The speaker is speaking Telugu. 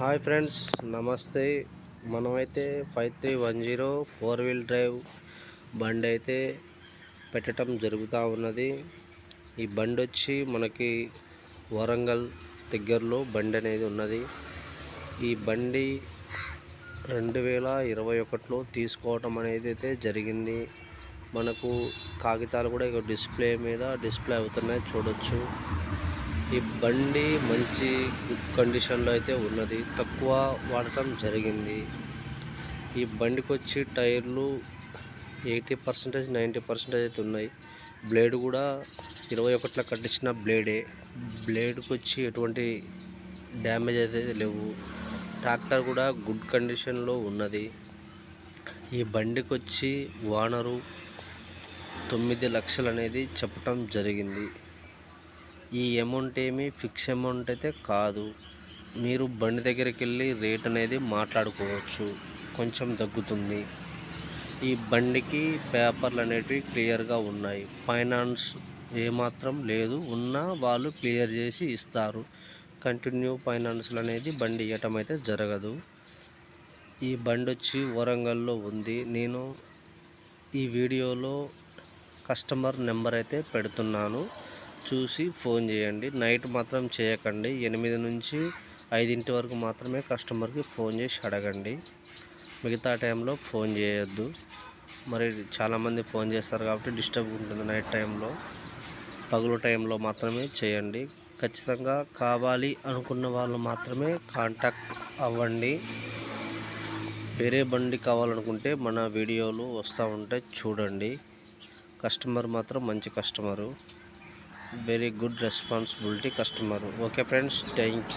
హాయ్ ఫ్రెండ్స్ నమస్తే మనమైతే five three one zero four wheel drive బండి అయితే పెట్టడం జరుగుతూ ఉన్నది ఈ బండి వచ్చి మనకి వరంగల్ దగ్గరలో బండి అనేది ఉన్నది ఈ బండి రెండు వేల ఇరవై ఒకటిలో తీసుకోవటం అనేది అయితే జరిగింది మనకు కాగితాలు కూడా ఇక డిస్ప్లే మీద డిస్ప్లే అవుతున్నాయి చూడొచ్చు ఈ బండి మంచి గుడ్ కండిషన్లో అయితే ఉన్నది తక్కువ వాడటం జరిగింది ఈ బండికి వచ్చి టైర్లు ఎయిటీ పర్సెంటేజ్ నైంటీ పర్సెంటేజ్ అయితే ఉన్నాయి బ్లేడ్ కూడా ఇరవై ఒకటిలో కట్టించిన బ్లేడే బ్లేడ్కి వచ్చి ఎటువంటి డ్యామేజ్ అయితే లేవు ట్రాక్టర్ కూడా గుడ్ కండిషన్లో ఉన్నది ఈ బండికి వచ్చి ఓనరు తొమ్మిది లక్షలు అనేది చెప్పటం జరిగింది ఈ అమౌంట్ ఏమి ఫిక్స్ అమౌంట్ అయితే కాదు మీరు బండి దగ్గరికి వెళ్ళి రేట్ అనేది మాట్లాడుకోవచ్చు కొంచెం తగ్గుతుంది ఈ బండికి పేపర్లు అనేటివి క్లియర్గా ఉన్నాయి ఫైనాన్స్ ఏమాత్రం లేదు ఉన్నా వాళ్ళు క్లియర్ చేసి ఇస్తారు కంటిన్యూ ఫైనాన్స్లు అనేది బండి ఇవ్వటం అయితే జరగదు ఈ బండి వచ్చి వరంగల్లో ఉంది నేను ఈ వీడియోలో కస్టమర్ నెంబర్ అయితే పెడుతున్నాను చూసి ఫోన్ చేయండి నైట్ మాత్రం చేయకండి ఎనిమిది నుంచి ఐదింటి వరకు మాత్రమే కస్టమర్కి ఫోన్ చేసి అడగండి మిగతా టైంలో ఫోన్ చేయొద్దు మరి చాలామంది ఫోన్ చేస్తారు కాబట్టి డిస్టర్బ్ ఉంటుంది నైట్ టైంలో పగులు టైంలో మాత్రమే చేయండి ఖచ్చితంగా కావాలి అనుకున్న వాళ్ళు మాత్రమే కాంటాక్ట్ అవ్వండి వేరే బండి కావాలనుకుంటే మన వీడియోలు వస్తూ ఉంటే చూడండి కస్టమర్ మాత్రం మంచి customer very good responsibility customer. Okay friends, thank you.